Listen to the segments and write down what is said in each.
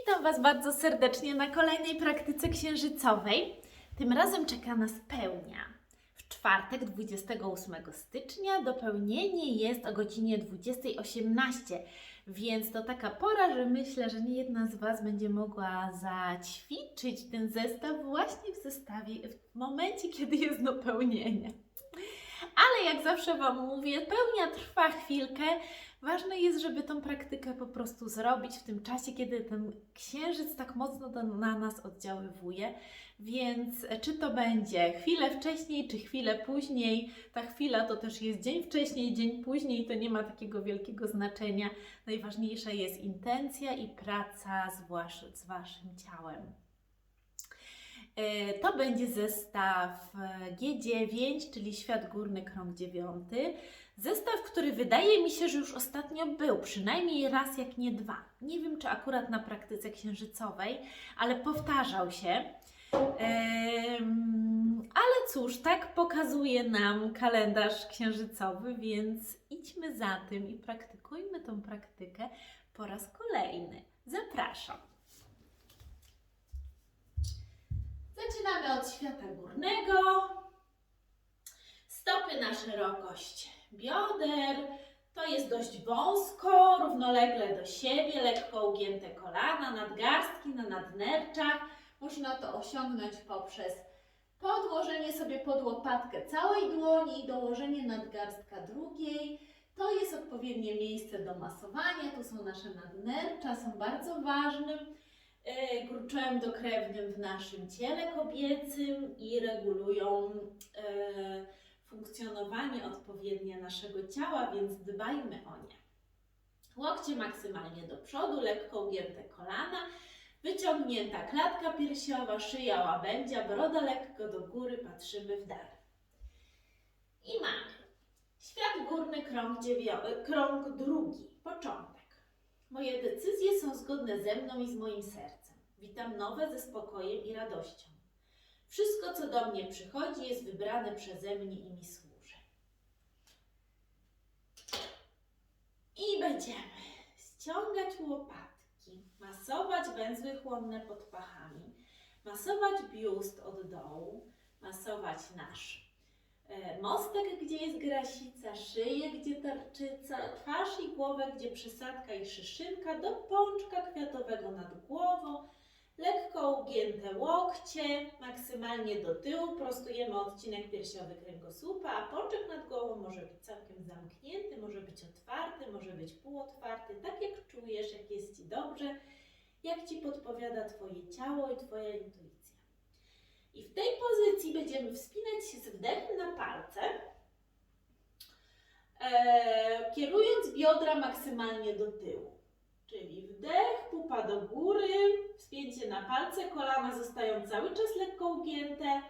Witam Was bardzo serdecznie na kolejnej praktyce księżycowej. Tym razem czeka nas pełnia. W czwartek 28 stycznia dopełnienie jest o godzinie 20.18, więc to taka pora, że myślę, że nie jedna z Was będzie mogła zaćwiczyć ten zestaw właśnie w zestawie, w momencie, kiedy jest dopełnienie. Ale jak zawsze Wam mówię, pełnia trwa chwilkę. Ważne jest, żeby tą praktykę po prostu zrobić w tym czasie, kiedy ten księżyc tak mocno na nas oddziaływuje. Więc e, czy to będzie chwilę wcześniej, czy chwilę później, ta chwila to też jest dzień wcześniej, dzień później, to nie ma takiego wielkiego znaczenia. Najważniejsza jest intencja i praca z, wasz, z Waszym ciałem. E, To będzie zestaw e, G9, czyli Świat Górny Krąg 9. Zestaw, który wydaje mi się, że już ostatnio był, przynajmniej raz, jak nie dwa. Nie wiem, czy akurat na praktyce księżycowej, ale powtarzał się. Ale cóż, tak pokazuje nam kalendarz księżycowy, więc idźmy za tym i praktykujmy tą praktykę po raz kolejny. Zapraszam. Zaczynamy od świata górnego. Stopy na szerokość bioder. To jest dość wąsko, równolegle do siebie, lekko ugięte kolana, nadgarstki na nadnerczach. Można to osiągnąć poprzez podłożenie sobie pod łopatkę całej dłoni i dołożenie nadgarstka drugiej. To jest odpowiednie miejsce do masowania. Tu są nasze nadnercza, są bardzo ważnym e, gruczołem dokrewnym w naszym ciele kobiecym i regulują e, funkcjonowanie odpowiednie naszego ciała, więc dbajmy o nie. Łokcie maksymalnie do przodu, lekko ugięte kolana, wyciągnięta klatka piersiowa, szyja łabędzia, broda lekko do góry, patrzymy w dal. I mamy świat górny, krąg, dziewią- krąg drugi, początek. Moje decyzje są zgodne ze mną i z moim sercem. Witam nowe ze spokojem i radością. Wszystko, co do mnie przychodzi, jest wybrane przeze mnie i mi służy. I będziemy ściągać łopatki, masować węzły chłonne pod pachami, masować biust od dołu, masować nasz mostek, gdzie jest grasica, szyję, gdzie tarczyca, twarz i głowę, gdzie przysadka i szyszynka, do pączka kwiatowego nad głową, Lekko ugięte łokcie, maksymalnie do tyłu, prostujemy odcinek piersiowy kręgosłupa, a pączek nad głową może być całkiem zamknięty, może być otwarty, może być półotwarty, tak jak czujesz, jak jest Ci dobrze, jak Ci podpowiada Twoje ciało i Twoja intuicja. I w tej pozycji będziemy wspinać się z wdechem na palce, e, kierując biodra maksymalnie do tyłu. Czyli wdech, pupa do góry, wspięcie na palce, kolana zostają cały czas lekko ugięte.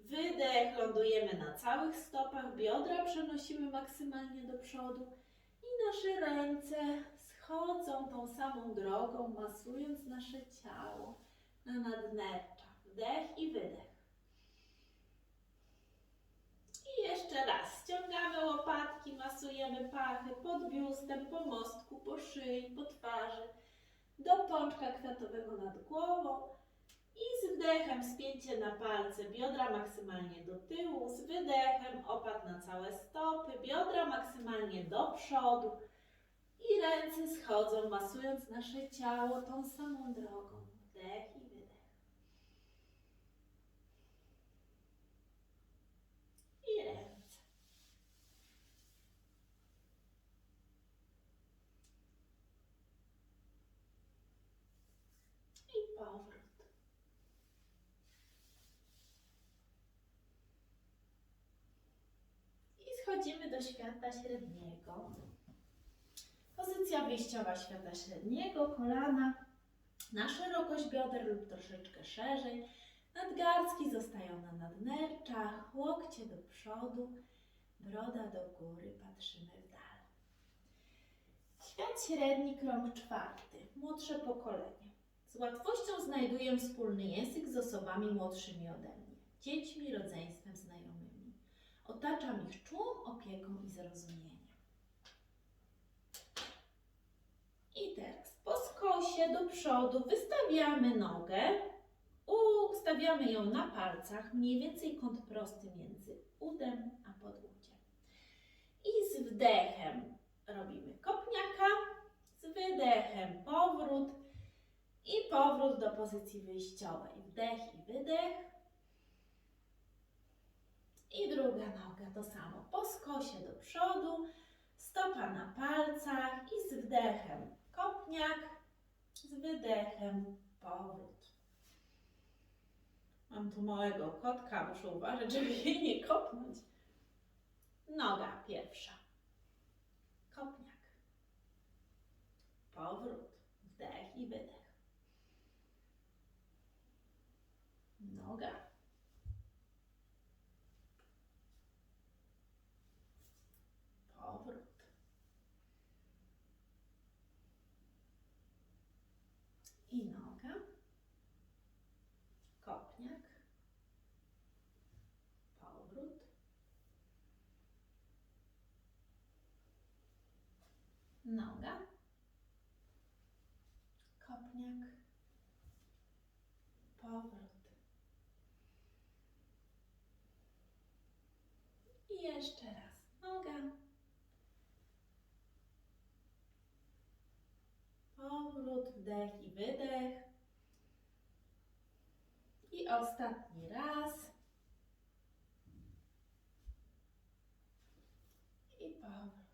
Wydech, lądujemy na całych stopach, biodra przenosimy maksymalnie do przodu i nasze ręce schodzą tą samą drogą, masując nasze ciało na nadnercza. Wdech i wydech. I jeszcze raz. Ściągamy łopatki, masujemy pachy pod biustem, po mostku, po szyi, po twarzy, do pączka kwiatowego nad głową. I z wdechem spięcie na palce, biodra maksymalnie do tyłu, z wydechem opad na całe stopy, biodra maksymalnie do przodu i ręce schodzą, masując nasze ciało tą samą drogą. Wdech i wydech. I ręce. I powrót. I schodzimy do świata średniego. Pozycja wyjściowa świata średniego, kolana na szerokość bioder lub troszeczkę szerzej. Nadgarstki zostają na nadnerczach, łokcie do przodu, broda do góry, patrzymy w dal. Świat średni, krąg czwarty, młodsze pokolenie. Z łatwością znajduję wspólny język z osobami młodszymi ode mnie, dziećmi, rodzeństwem, znajomymi. Otaczam ich czułą opieką i zrozumieniem. I tekst. po skosie do przodu wystawiamy nogę, ustawiamy ją na palcach, mniej więcej kąt prosty między udem a podłódziem. I z wdechem robimy kopniaka, z wydechem powrót i powrót do pozycji wyjściowej. Wdech i wydech. Druga noga to samo. Po skosie do przodu, stopa na palcach i z wdechem kopniak, z wydechem powrót. Mam tu małego kotka, muszę uważać, żeby jej nie kopnąć. Noga pierwsza. Kopniak. Powrót. Wdech i wydech. Noga. Powrót. I noga. Kopniak. Powrót. Noga. Kopniak. Powrót. I jeszcze raz. Noga. Powrót, wdech i wydech. I ostatni raz. I powrót.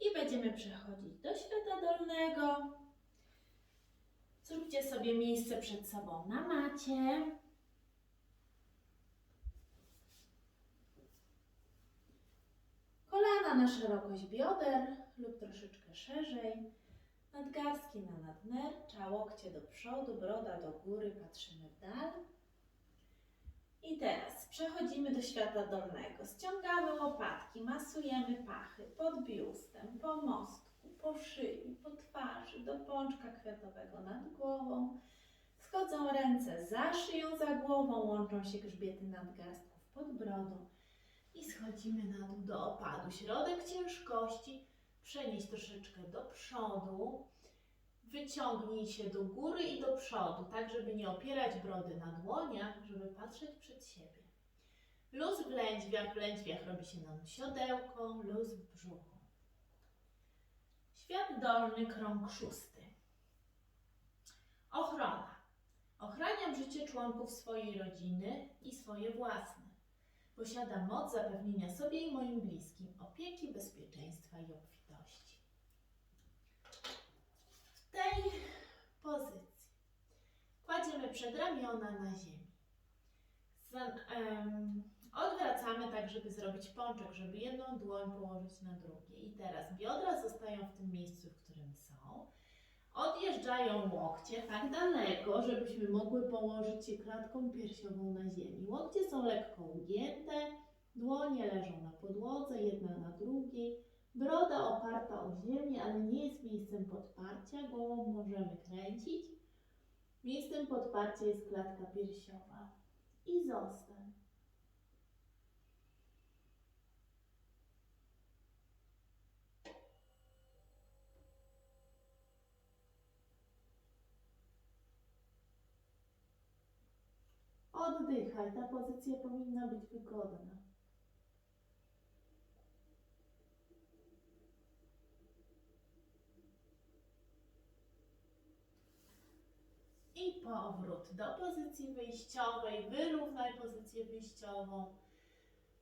I będziemy przechodzić do świata dolnego. Zróbcie sobie miejsce przed sobą na macie. Kolana na szerokość bioder lub troszeczkę szerzej. Nadgarstki na nadnercza, łokcie do przodu, broda do góry, patrzymy w dal. I teraz przechodzimy do świata dolnego. Ściągamy łopatki, masujemy pachy pod biustem, po mostku, po szyi, po twarzy, do pączka kwiatowego nad głową. Schodzą ręce za szyją, za głową, łączą się grzbiety nadgarstków pod brodą. I schodzimy na dół do opadu. Środek ciężkości przenieść troszeczkę do przodu. Wyciągnij się do góry i do przodu, tak żeby nie opierać brody na dłoniach, żeby patrzeć przed siebie. Luz w lędźwiach, w lędźwiach robi się nam siodełko, luz w brzuchu. Świat dolny, krąg szósty. Ochrona. Ochraniam życie członków swojej rodziny i swoje własne. Posiada moc zapewnienia sobie i moim bliskim opieki, bezpieczeństwa i obfitości. W tej pozycji kładziemy przedramiona na ziemi. Za, em, odwracamy tak, żeby zrobić pączek, żeby jedną dłoń położyć na drugie. I teraz biodra zostają w tym miejscu, w którym są. Odjeżdżają łokcie tak daleko, żebyśmy mogły położyć się klatką piersiową na ziemi. Łokcie są lekko ugięte, dłonie leżą na podłodze, jedna na drugiej. Broda oparta o ziemię, ale nie jest miejscem podparcia, głową możemy kręcić. Miejscem podparcia jest klatka piersiowa. I zostań. Oddychaj, ta pozycja powinna być wygodna. I powrót do pozycji wyjściowej. Wyrównaj pozycję wyjściową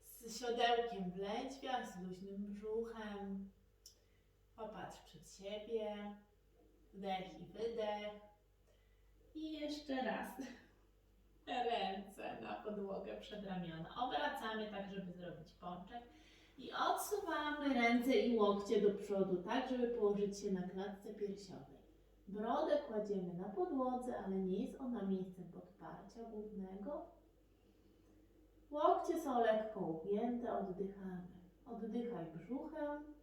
z siodełkiem w lędźwiach, z luźnym brzuchem. Popatrz przed siebie. Wdech i wydech. I jeszcze raz. Ręce na podłogę przed ramiona. Obracamy tak, żeby zrobić pączek. I odsuwamy ręce i łokcie do przodu, tak, żeby położyć się na klatce piersiowej. Brodę kładziemy na podłodze, ale nie jest ona miejscem podparcia głównego. Łokcie są lekko ugięte, oddychamy. Oddychaj brzuchem.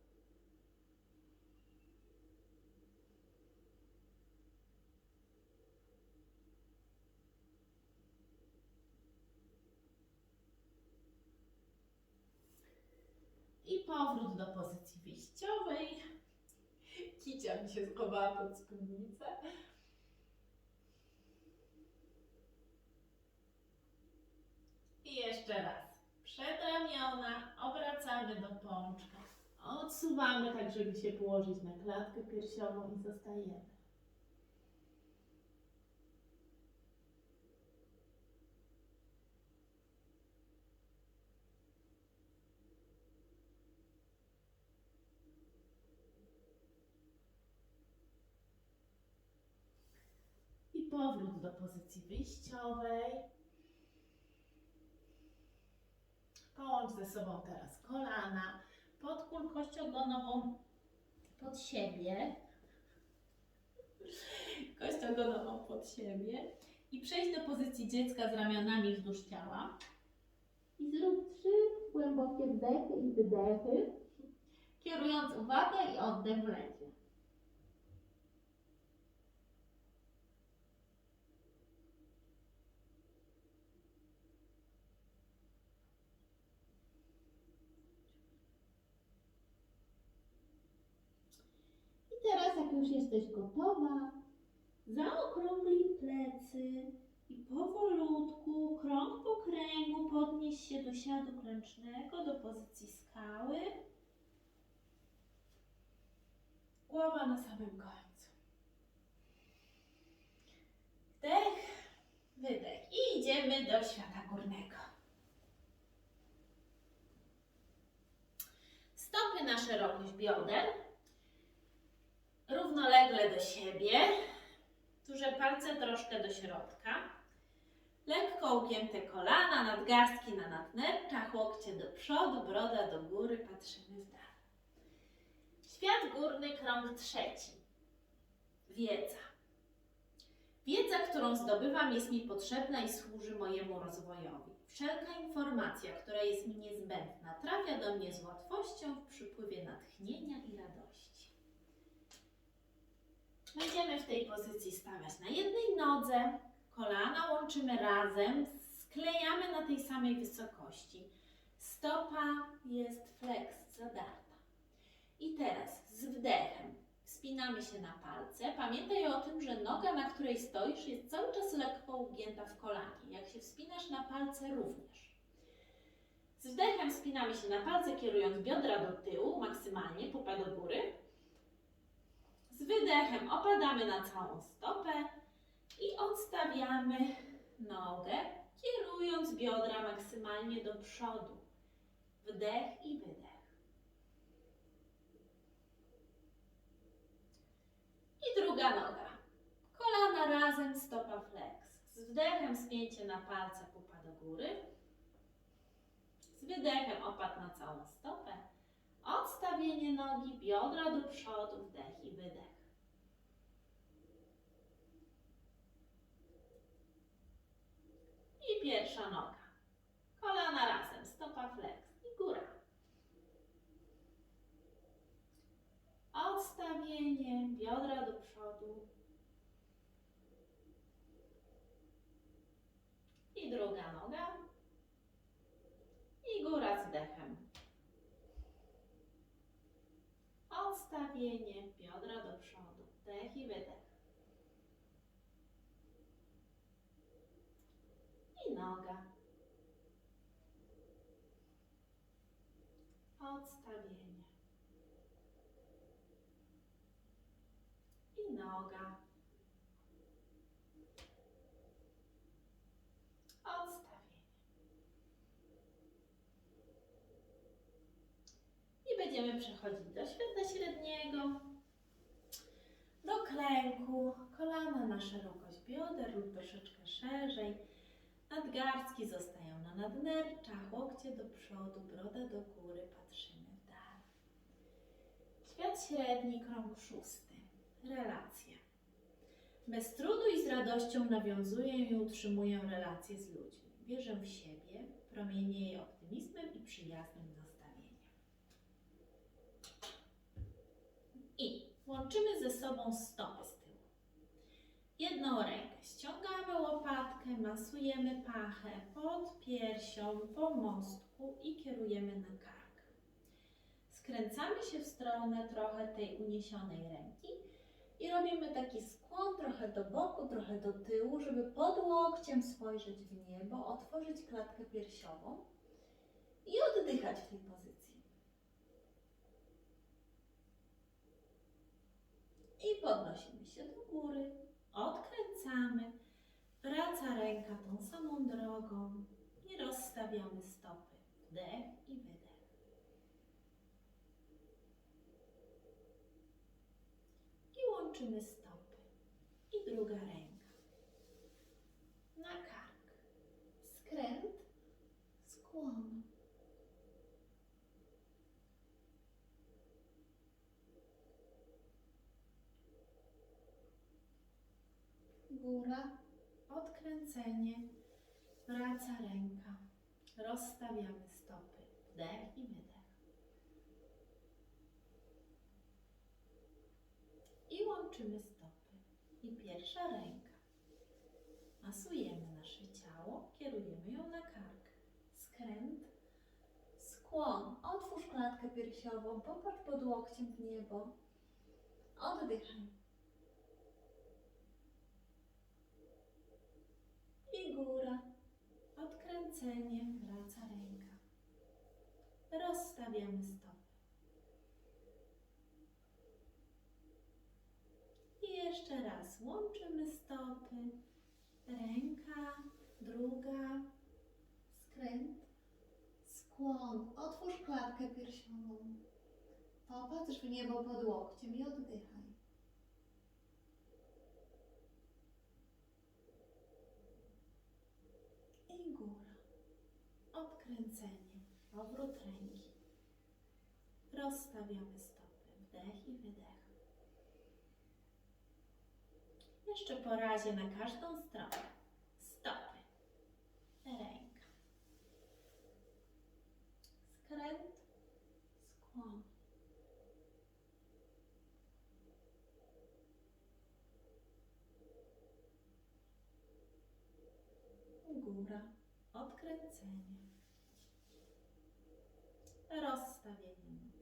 I powrót do pozycji wyjściowej. Kicia mi się schowała pod spódnicę. I jeszcze raz. Przedramiona, obracamy do pączka. Odsuwamy tak, żeby się położyć na klatkę piersiową i zostajemy. I powrót do pozycji wyjściowej. Połącz ze sobą teraz kolana, podkól kość ogonową pod siebie. Kość ogonową pod siebie. I przejdź do pozycji dziecka z ramionami wzdłuż ciała. I zrób trzy głębokie wdechy i wydechy, kierując uwagę i oddech w lecie. I teraz, jak już jesteś gotowa, zaokrąglij plecy i powolutku, krąg po kręgu, podnieś się do siadu klęcznego, do pozycji skały. Głowa na samym końcu. Wdech, wydech. I idziemy do świata górnego. Stopy na szerokość bioder równolegle do siebie, duże palce troszkę do środka, lekko ugięte kolana, nadgarstki na nadnerczach, łokcie do przodu, broda do góry, patrzymy w dal. Świat górny, krąg trzeci. Wiedza. Wiedza, którą zdobywam, jest mi potrzebna i służy mojemu rozwojowi. Wszelka informacja, która jest mi niezbędna, trafia do mnie z łatwością w przypływie natchnienia i radości. Będziemy w tej pozycji stawiać na jednej nodze, kolana łączymy razem, sklejamy na tej samej wysokości. Stopa jest flex, zadarta. I teraz z wdechem wspinamy się na palce. Pamiętaj o tym, że noga, na której stoisz, jest cały czas lekko ugięta w kolanie. Jak się wspinasz na palce, również. Z wdechem wspinamy się na palce, kierując biodra do tyłu, maksymalnie, pupa do góry. Z wydechem opadamy na całą stopę i odstawiamy nogę, kierując biodra maksymalnie do przodu. Wdech i wydech. I druga noga. Kolana razem, stopa flex. Z wdechem spięcie na palce, pupa do góry. Z wydechem opad na całą stopę. Odstawienie nogi, biodra do przodu, wdech i wydech. I pierwsza noga. Kolana razem, stopa flex i góra. Odstawienie, biodra do przodu. I druga noga. I góra z wdechem. Odstawienie, biodra do przodu, wdech i wydech. I noga. Odstawienie. I noga. Odstawienie. I będziemy przechodzić do świata średniego, do klęku, kolana na szerokość bioder lub troszeczkę szerzej. Nadgarstki zostają na nadnerczach, łokcie do przodu, broda do góry, patrzymy w dal. Świat średni, krąg szósty. Relacje. Bez trudu i z radością nawiązuję i utrzymuję relacje z ludźmi. Wierzę w siebie, promienieję optymizmem i przyjaznym nastawieniem. I łączymy ze sobą stopy z tyłu. Jedną rękę ściągamy łopatkę, masujemy pachę pod piersią, po mostku i kierujemy na kark. Skręcamy się w stronę trochę tej uniesionej ręki i robimy taki skłon trochę do boku, trochę do tyłu, żeby pod łokciem spojrzeć w niebo, otworzyć klatkę piersiową i oddychać w tej pozycji. I podnosimy się do góry, odkręcamy, wraca ręka tą samą drogą i rozstawiamy stopy. Wdech i wydech. I łączymy stopy. I druga ręka. Na kark. Skręt, skłon. Góra, odkręcenie, wraca ręka. Rozstawiamy stopy. Wdech i wydech. I łączymy stopy. I pierwsza ręka. Masujemy nasze ciało, kierujemy ją na kark. Skręt, skłon. Otwórz klatkę piersiową, popatrz pod łokciem w niebo. Oddychaj. I góra. Odkręcenie, wraca ręka. Rozstawiamy stopy. I jeszcze raz łączymy stopy. Ręka, druga, skręt, skłon. Otwórz klatkę piersiową. Popatrz w niebo pod łokciem i oddychaj. I góra. Odkręcenie. Powrót ręki. Rozstawiamy stopy. Wdech i wydech. Jeszcze po razie na każdą stronę. Stopy. Ręka. Skręt. Skłon. Góra. Odkręcenie. Rozstawienie nóg.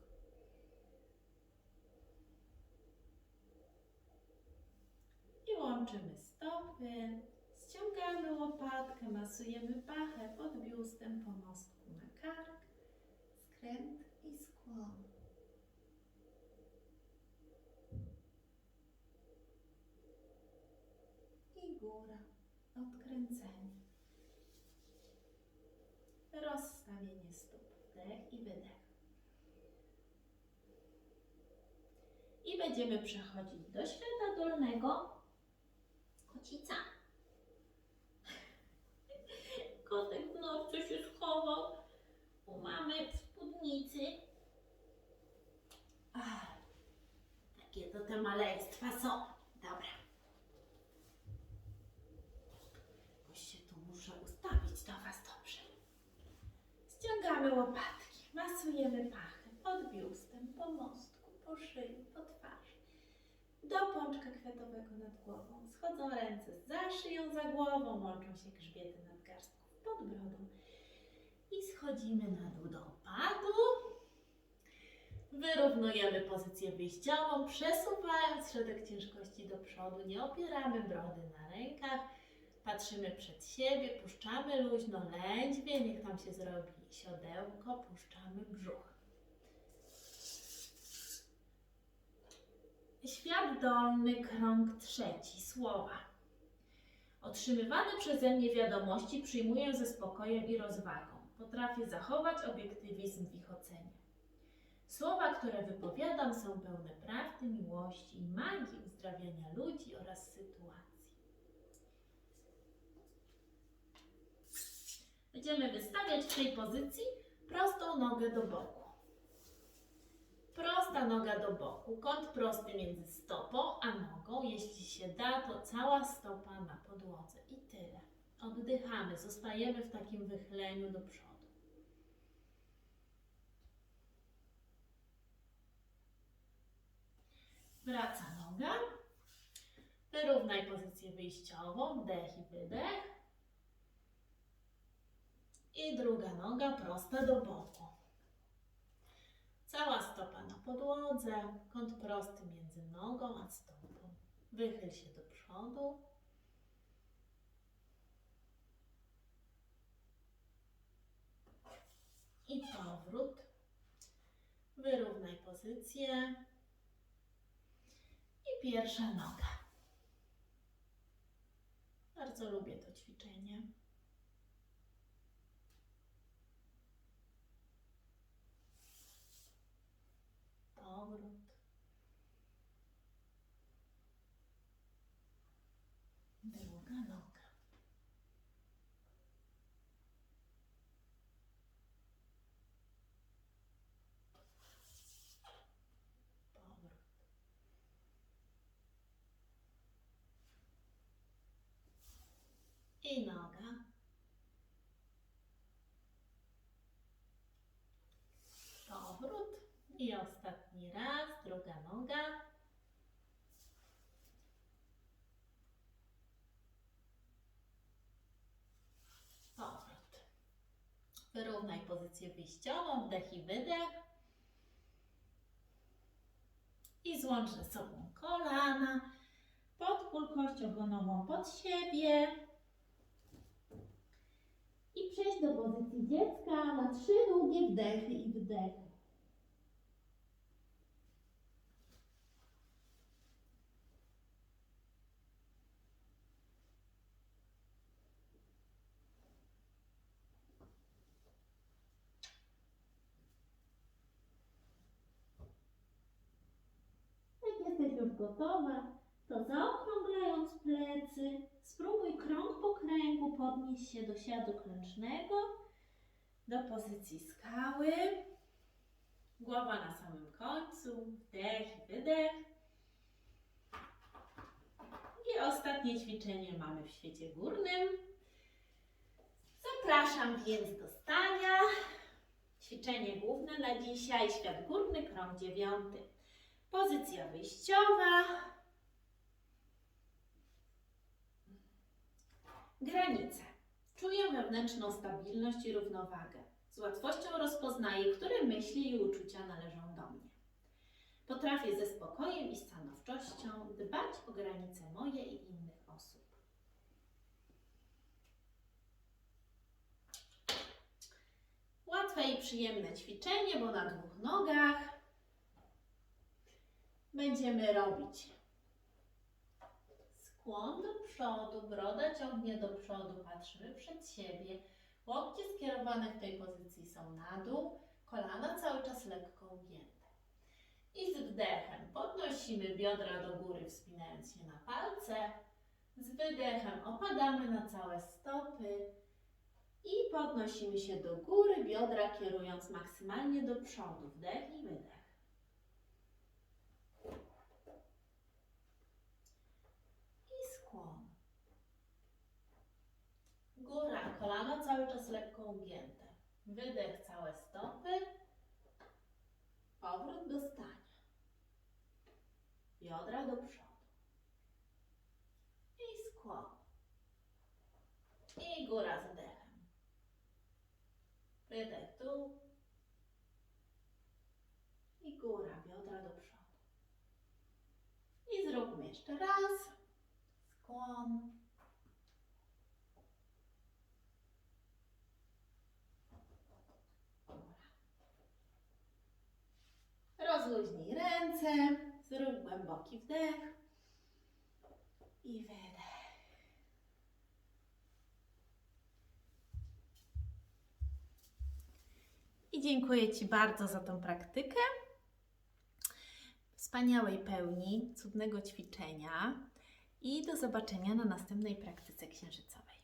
I łączymy stopy, ściągamy łopatkę, masujemy pachę pod biustem, po mostku na kark, skręt i skłon. I góra, odkręcenie. Rozstawienie stóp, wdech i wydech. I będziemy przechodzić do świata dolnego. Kocica. Kotek w się schował. U mamy w spódnicy. Ach, takie to te maleństwa są. Dobra. Jakoś się tu muszę ustawić do Was dobrze. Ściągamy łopatki, masujemy pachę pod biustem, po mostku, po szyi. Do pączka kwiatowego nad głową. Schodzą ręce za szyją, za głową, łączą się grzbiety nadgarstków pod brodą. I schodzimy na dół do opadu. Wyrównujemy pozycję wyjściową, przesuwając środek ciężkości do przodu. Nie opieramy brody na rękach. Patrzymy przed siebie, puszczamy luźno lędźwie, niech tam się zrobi siodełko, puszczamy brzuch. Świat dolny, krąg trzeci, słowa. Otrzymywane przeze mnie wiadomości przyjmuję ze spokojem i rozwagą. Potrafię zachować obiektywizm w ich ocenie. Słowa, które wypowiadam, są pełne prawdy, miłości i magii uzdrawiania ludzi oraz sytuacji. Będziemy wystawiać w tej pozycji prostą nogę do boku. Prosta noga do boku, kąt prosty między stopą a nogą. Jeśli się da, to cała stopa na podłodze i tyle. Oddychamy, zostajemy w takim wychyleniu do przodu. Wraca noga. Wyrównaj pozycję wyjściową, wdech i wydech. I druga noga prosta do boku. Cała stopa na podłodze, kąt prosty między nogą a stopą. Wychyl się do przodu. I powrót. Wyrównaj pozycję. I pierwsza noga. Bardzo lubię to ćwiczenie. Powrót. Druga noga. Powrót. I noga. Powrót. I ostatni raz, druga noga. Powrót. Wyrównaj pozycję wyjściową, wdech i wydech. I złącz ze sobą kolana. Podpól kość ogonową pod siebie. I przejść do pozycji dziecka na trzy długie wdechy i wdechy. Jak jesteś już to zaokrąglając plecy, spróbuj krąg po kręgu podnieść się do siadu klęcznego, do pozycji skały. Głowa na samym końcu, wdech i wydech. I ostatnie ćwiczenie mamy w świecie górnym. Zapraszam więc do stania. Ćwiczenie główne na dzisiaj, świat górny, krąg dziewiąty. Pozycja wyjściowa. Granice. Czuję wewnętrzną stabilność i równowagę. Z łatwością rozpoznaję, które myśli i uczucia należą do mnie. Potrafię ze spokojem i stanowczością dbać o granice moje i innych osób. Łatwe i przyjemne ćwiczenie, bo na dwóch nogach będziemy robić skłon do przodu, broda ciągnie do przodu, patrzymy przed siebie. Łokcie skierowane w tej pozycji są na dół, kolana cały czas lekko ugięte. I z wdechem podnosimy biodra do góry, wspinając się na palce. Z wydechem opadamy na całe stopy i podnosimy się do góry, biodra kierując maksymalnie do przodu. Wdech i wydech. I skłon. Góra, kolana cały czas lekko ugięte. Wydech całe stopy. Powrót do stania. Biodra do przodu. I skłon. I góra z wdechem. Wydech tu. I góra, biodra do przodu. I zróbmy jeszcze raz. Skłon. Zrób głęboki wdech i wydech. I dziękuję Ci bardzo za tą praktykę. Wspaniałej pełni, cudnego ćwiczenia i do zobaczenia na następnej praktyce księżycowej.